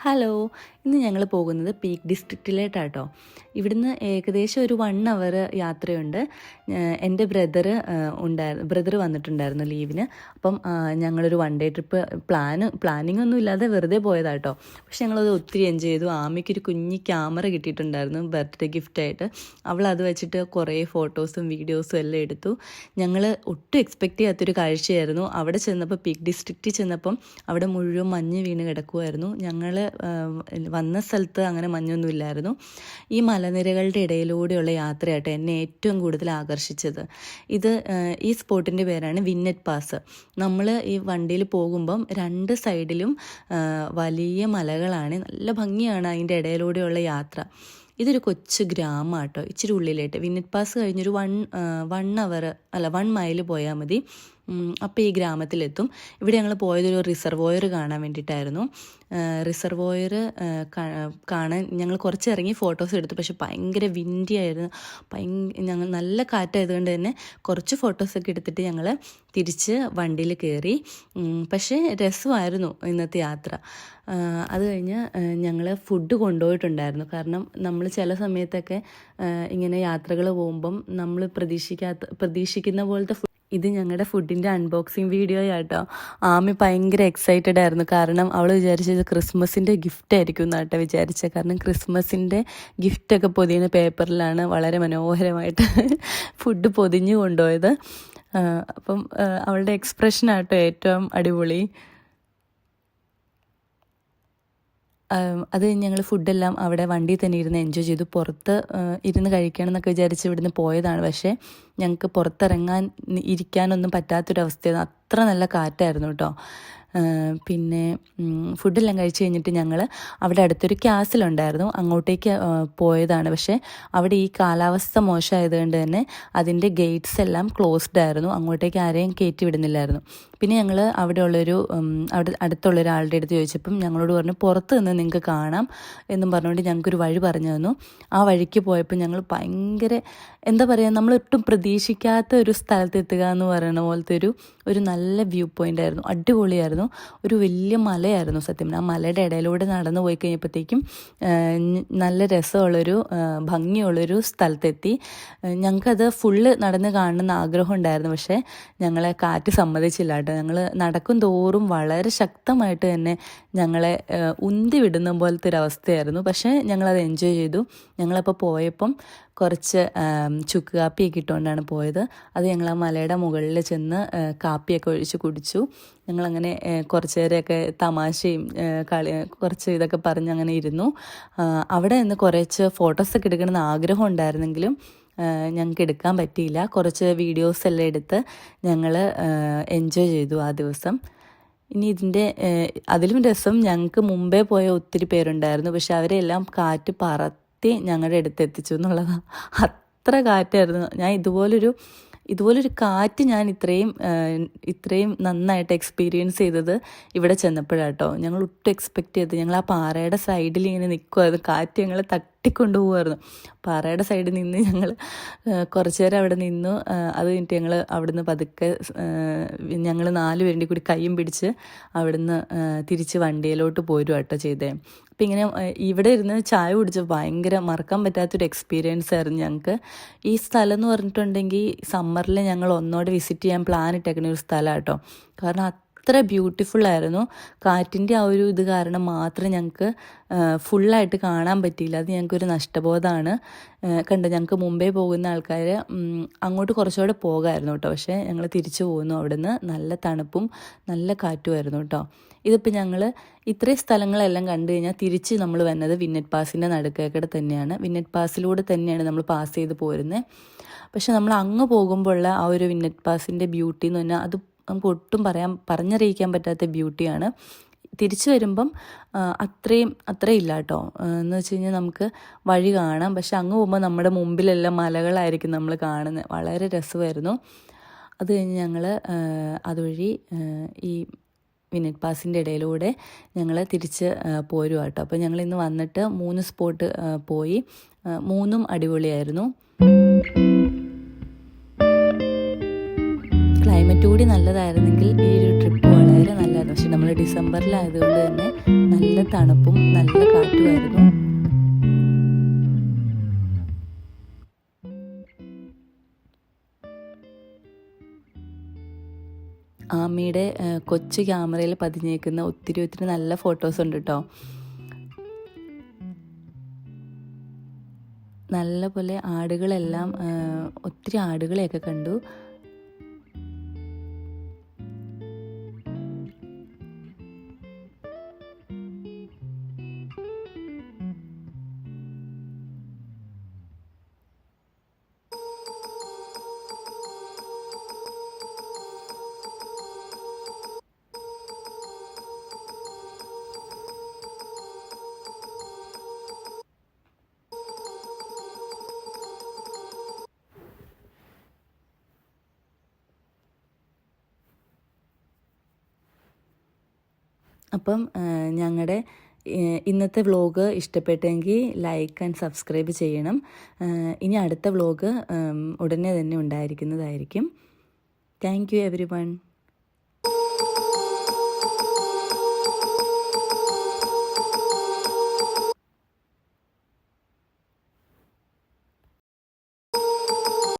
Hello ഇന്ന് ഞങ്ങൾ പോകുന്നത് പീക്ക് ഡിസ്ട്രിക്റ്റിലേട്ടാട്ടോ. ഇവിടുന്ന് ഏകദേശം ഒരു വൺ അവർ യാത്രയുണ്ട്. എന്റെ ബ്രദർ ഉണ്ടായിരുന്നു ബ്രദർ വന്നിട്ടുണ്ടായിരുന്നു ലീവിന്. അപ്പം ഞങ്ങളൊരു one day trip plan planning ഒന്നും ഇല്ലാതെ വെറുതെ പോയതാട്ടോ. പക്ഷെ ഞങ്ങളത് ഒത്തിരി എൻജോയ് ചെയ്തു. ആമയ്ക്കൊരു കുഞ്ഞി ക്യാമറ കിട്ടിയിട്ടുണ്ടായിരുന്നു ബർത്ത്ഡേ ഗിഫ്റ്റായിട്ട് അവൾ അത് വെച്ചിട്ട് കുറേ ഫോട്ടോസും വീഡിയോസും എല്ലാം എടുത്തു. ഞങ്ങൾ ഒട്ടും എക്സ്പെക്റ്റ് ചെയ്യാത്തൊരു കാഴ്ചയായിരുന്നു. അവിടെ ചെന്നപ്പോൾ പീക്ക് ഡിസ്ട്രിക്റ്റിൽ ചെന്നപ്പം അവിടെ മുഴുവൻ മഞ്ഞ് വീണ് കിടക്കുമായിരുന്നു ഞങ്ങൾ വന്ന സ്ഥലത്ത് അങ്ങനെ മഞ്ഞൊന്നും ഇല്ലായിരുന്നു ഈ മലനിരകളുടെ ഇടയിലൂടെയുള്ള യാത്രയായിട്ട് എന്നെ ഏറ്റവും കൂടുതൽ ആകർഷിച്ചത്. ഇത് ഈ സ്പോട്ടിന്റെ പേരാണ് വിന്നറ്റ് പാസ്. നമ്മൾ ഈ വണ്ടിയിൽ പോകുമ്പം രണ്ട് സൈഡിലും വലിയ മലകളാണ്. നല്ല ഭംഗിയാണ് അതിന്റെ ഇടയിലൂടെയുള്ള യാത്ര. ഇതൊരു കൊച്ചു ഗ്രാമം കേട്ടോ ഇച്ചിരി ഉള്ളിലായിട്ട്. വിന്നറ്റ് പാസ് കഴിഞ്ഞൊരു വൺ വൺ അവർ അല്ല വൺ മൈൽ പോയാൽ മതി. അപ്പോൾ ഈ ഗ്രാമത്തിലെത്തും. ഇവിടെ ഞങ്ങൾ പോയതൊരു റിസർവോയർ കാണാൻ വേണ്ടിയിട്ടായിരുന്നു. റിസർവോയർ കാണാൻ ഞങ്ങൾ കുറച്ച് ഇറങ്ങി ഫോട്ടോസ് എടുത്തു. പക്ഷെ ഭയങ്കര വിൻഡി ആയിരുന്നു. ഭയങ്കര ഞങ്ങൾ നല്ല കാറ്റായതുകൊണ്ട് തന്നെ കുറച്ച് ഫോട്ടോസൊക്കെ എടുത്തിട്ട് ഞങ്ങൾ തിരിച്ച് വണ്ടിയിൽ കയറി പക്ഷേ രസമായിരുന്നു ഇന്നത്തെ യാത്ര. അത് കഴിഞ്ഞ് ഞങ്ങൾ ഫുഡ് കൊണ്ടുപോയിട്ടുണ്ടായിരുന്നു. കാരണം നമ്മൾ ചില സമയത്തൊക്കെ ഇങ്ങനെ യാത്രകൾ പോകുമ്പം നമ്മൾ പ്രതീക്ഷിക്കാത്ത പ്രതീക്ഷിക്കുന്ന പോലത്തെ ഇത് ഞങ്ങളുടെ ഫുഡിന്റെ അൺബോക്സിങ് വീഡിയോ ആട്ടോ. ആമി ഭയങ്കര എക്സൈറ്റഡ് ആയിരുന്നു. കാരണം അവൾ വിചാരിച്ചത് ക്രിസ്മസിന്റെ ഗിഫ്റ്റ് ആയിരിക്കും എന്നാട്ടോ വിചാരിച്ചത് കാരണം ക്രിസ്മസിന്റെ ഗിഫ്റ്റൊക്കെ പൊതിയുന്ന പേപ്പറിലാണ് വളരെ മനോഹരമായിട്ട് ഫുഡ് പൊതിഞ്ഞു കൊണ്ടുപോയത്. അപ്പം അവളുടെ എക്സ്പ്രഷനാട്ടോ ഏറ്റവും അടിപൊളി ആം, അത് ഞങ്ങൾ ഫുഡെല്ലാം അവിടെ വണ്ടിയിൽ തന്നെ ഇരുന്ന് എൻജോയ് ചെയ്തു. പുറത്ത് ഇരുന്ന് കഴിക്കണം എന്നൊക്കെ വിചാരിച്ച് ഇവിടുന്ന് പോയതാണ്. പക്ഷേ ഞങ്ങൾക്ക് പുറത്തിറങ്ങാൻ ഇരിക്കാനൊന്നും പറ്റാത്തൊരവസ്ഥയായിരുന്നു. അത്ര നല്ല കാറ്റായിരുന്നു കേട്ടോ പിന്നെ ഫുഡെല്ലാം കഴിച്ച് കഴിഞ്ഞിട്ട് ഞങ്ങൾ അവിടെ അടുത്തൊരു ക്യാസിലുണ്ടായിരുന്നു. അങ്ങോട്ടേക്ക് പോയതാണ്. പക്ഷേ അവിടെ ഈ കാലാവസ്ഥ മോശമായതുകൊണ്ട് തന്നെ അതിന്റെ ഗേറ്റ്സ് എല്ലാം ക്ലോസ്ഡ് ആയിരുന്നു അങ്ങോട്ടേക്ക് ആരെയും കയറ്റി വിടുന്നില്ലായിരുന്നു. പിന്നെ ഞങ്ങൾ അവിടെയുള്ളൊരു ഉള്ളൊരു അവിടെ അടുത്തുള്ള ഒരാളുടെ അടുത്ത് ചോദിച്ചപ്പം ഞങ്ങളോട് പറഞ്ഞു പുറത്ത് നിന്ന് നിങ്ങൾക്ക് കാണാം എന്നും പറഞ്ഞുകൊണ്ട് ഞങ്ങൾക്കൊരു വഴി പറഞ്ഞു തന്നു. ആ വഴിക്ക് പോയപ്പോൾ ഞങ്ങൾ ഭയങ്കര എന്താ പറയുക നമ്മൾ ഒട്ടും പ്രതീക്ഷിക്കാത്ത ഒരു സ്ഥലത്ത് എത്തുക എന്ന് പറയുന്ന പോലത്തെ ഒരു ഒരു നല്ല വ്യൂ പോയിന്റ് ആയിരുന്നു. അടിപൊളിയായിരുന്നു. ഒരു വലിയ മലയായിരുന്നു സത്യം. ആ മലയുടെ ഇടയിലൂടെ നടന്നു പോയി കഴിഞ്ഞപ്പോഴത്തേക്കും നല്ല രസമുള്ളൊരു ഭംഗിയുള്ളൊരു സ്ഥലത്തെത്തി. ഞങ്ങൾക്കത് ഫുള്ള് നടന്ന് കാണണമെന്ന് ആഗ്രഹം ഉണ്ടായിരുന്നു. പക്ഷേ ഞങ്ങളെ കാറ്റ് സമ്മതിച്ചില്ല കേട്ടോ. ഞങ്ങൾ നടക്കും തോറും വളരെ ശക്തമായിട്ട് തന്നെ ഞങ്ങളെ ഉന്തി വിടുന്ന പോലത്തെ ഒരു അവസ്ഥയായിരുന്നു. പക്ഷേ ഞങ്ങളത് എൻജോയ് ചെയ്തു. ഞങ്ങളപ്പോൾ പോയപ്പം കുറച്ച് ചുക്ക് കാപ്പിയൊക്കെ ഇട്ടുകൊണ്ടാണ് പോയത്. അത് ഞങ്ങൾ ആ മലയുടെ മുകളിൽ ചെന്ന് കാപ്പിയൊക്കെ ഒഴിച്ച് കുടിച്ചു. ഞങ്ങളങ്ങനെ കുറച്ച് നേരമൊക്കെ തമാശയും കളി കുറച്ച് ഇതൊക്കെ പറഞ്ഞ് അങ്ങനെ ഇരുന്നു അവിടെ നിന്ന് കുറച്ച് ഫോട്ടോസൊക്കെ എടുക്കണമെന്ന് ആഗ്രഹം ഉണ്ടായിരുന്നെങ്കിലും ഞങ്ങൾക്ക് എടുക്കാൻ പറ്റിയില്ല. കുറച്ച് വീഡിയോസ് എല്ലാം എടുത്ത് ഞങ്ങൾ എൻജോയ് ചെയ്തു ആ ദിവസം. ഇനി ഇതിന്റെ അതിലും രസം ഞങ്ങൾക്ക് മുമ്പേ പോയ ഒത്തിരി പേരുണ്ടായിരുന്നു. പക്ഷെ അവരെല്ലാം കാറ്റ് പറത്തി ഞങ്ങളുടെ അടുത്ത് എത്തിച്ചു എന്നുള്ളതാണ് അത്ര കാറ്റായിരുന്നു. ഞാൻ ഇതുപോലൊരു ഇതുപോലൊരു കാറ്റ് ഞാൻ ഇത്രയും ഇത്രയും നന്നായിട്ട് എക്സ്പീരിയൻസ് ചെയ്തത് ഇവിടെ ചെന്നപ്പോഴാട്ടോ. ഞങ്ങൾ ഒട്ടും എക്സ്പെക്ട് ചെയ്ത് ഞങ്ങൾ ആ പാറയുടെ സൈഡിൽ ഇങ്ങനെ നിൽക്കുമായിരുന്നു കാറ്റ് ഞങ്ങളെ തട്ടിക്കൊണ്ടു പാറയുടെ സൈഡിൽ നിന്ന് ഞങ്ങൾ കുറച്ച് നേരം അവിടെ നിന്നു. അത് കഴിഞ്ഞിട്ട് ഞങ്ങൾ അവിടുന്ന് പതുക്കെ ഞങ്ങൾ നാല് പേരുടെ കൂടി കൈയും പിടിച്ച് അവിടുന്ന് തിരിച്ച് വണ്ടിയിലോട്ട് പോരും കേട്ടോ ചെയ്തേ. അപ്പം ഇങ്ങനെ ഇവിടെ ഇരുന്ന് ചായ കുടിച്ച് ഭയങ്കര മറക്കാൻ പറ്റാത്തൊരു എക്സ്പീരിയൻസ് ആയിരുന്നു ഞങ്ങൾക്ക് ഈ സ്ഥലം എന്ന് പറഞ്ഞിട്ടുണ്ടെങ്കിൽ സമ്മറിൽ ഞങ്ങൾ ഒന്നോടെ വിസിറ്റ് ചെയ്യാൻ പ്ലാൻ ഇട്ടേക്കുന്ന ഒരു സ്ഥലമാണ് കേട്ടോ കാരണം അത്ര ബ്യൂട്ടിഫുൾ ആയിരുന്നു. കാറ്റിന്റെ ആ ഒരു ഇത് കാരണം മാത്രം ഞങ്ങൾക്ക് ഫുള്ളായിട്ട് കാണാൻ പറ്റിയില്ല. അത് ഞങ്ങൾക്കൊരു നഷ്ടബോധമാണ്. കണ്ട് ഞങ്ങൾക്ക് മുമ്പേ പോകുന്ന ആൾക്കാർ അങ്ങോട്ട് കുറച്ചുകൂടെ പോകാമായിരുന്നു കേട്ടോ. പക്ഷേ ഞങ്ങൾ തിരിച്ചു പോകുന്നു അവിടുന്ന്. നല്ല തണുപ്പും നല്ല കാറ്റുമായിരുന്നു കേട്ടോ. ഇതിപ്പോൾ ഞങ്ങൾ ഇത്രയും സ്ഥലങ്ങളെല്ലാം കണ്ടു കഴിഞ്ഞാൽ തിരിച്ച് നമ്മൾ വന്നത് വിന്നറ്റ് പാസിന്റെ നടുക്കേക്കടെ തന്നെയാണ്. വിന്നറ്റ് പാസിലൂടെ തന്നെയാണ് നമ്മൾ പാസ് ചെയ്ത് പോരുന്നത് പക്ഷെ നമ്മൾ അങ്ങ് പോകുമ്പോഴുള്ള ആ ഒരു വിന്നറ്റ് പാസിന്റെ ബ്യൂട്ടി എന്ന് പറഞ്ഞാൽ അത് നമുക്ക് ഒട്ടും പറയാൻ പറഞ്ഞറിയിക്കാൻ പറ്റാത്ത ബ്യൂട്ടിയാണ്. തിരിച്ചു വരുമ്പം അത്രയും അത്രയും ഇല്ല കേട്ടോ. എന്ന് വെച്ച് കഴിഞ്ഞാൽ നമുക്ക് വഴി കാണാം. പക്ഷെ അങ്ങ് പോകുമ്പോൾ നമ്മുടെ മുമ്പിലെല്ലാം മലകളായിരിക്കും നമ്മൾ കാണുന്നത് വളരെ രസമായിരുന്നു. അത് കഴിഞ്ഞ് ഞങ്ങൾ അതുവഴി ഈ വിനറ്റ് പാസിന്റെ ഇടയിലൂടെ ഞങ്ങൾ തിരിച്ച് പോരുവാട്ടോ അപ്പോൾ ഞങ്ങൾ ഇന്ന് വന്നിട്ട് മൂന്ന് സ്പോട്ട് പോയി. മൂന്നും അടിപൊളിയായിരുന്നു. നല്ലതായിരുന്നെങ്കിൽ ഈ ഒരു ട്രിപ്പ് വളരെ നല്ലതായിരുന്നു പക്ഷെ നമ്മൾ ഡിസംബറിലായതുകൊണ്ട് തന്നെ നല്ല തണുപ്പും നല്ല കാറ്റുമായിരുന്നു. ആമിയുടെ കൊച്ചു ക്യാമറയിൽ പതിഞ്ഞേക്കുന്ന ഒത്തിരി ഒത്തിരി നല്ല ഫോട്ടോസ് ഉണ്ട് കേട്ടോ നല്ല പോലെ ആടുകളെല്ലാം ഒത്തിരി ആടുകളെയൊക്കെ കണ്ടു. അപ്പം ഞങ്ങളുടെ ഇന്നത്തെ വ്ലോഗ് ഇഷ്ടപ്പെട്ടെങ്കിൽ ലൈക്ക് ആൻഡ് സബ്സ്ക്രൈബ് ചെയ്യണം. ഇനി അടുത്ത വ്ലോഗ് ഉടനെ തന്നെ ഉണ്ടായിരിക്കുന്നതായിരിക്കും. Thank you everyone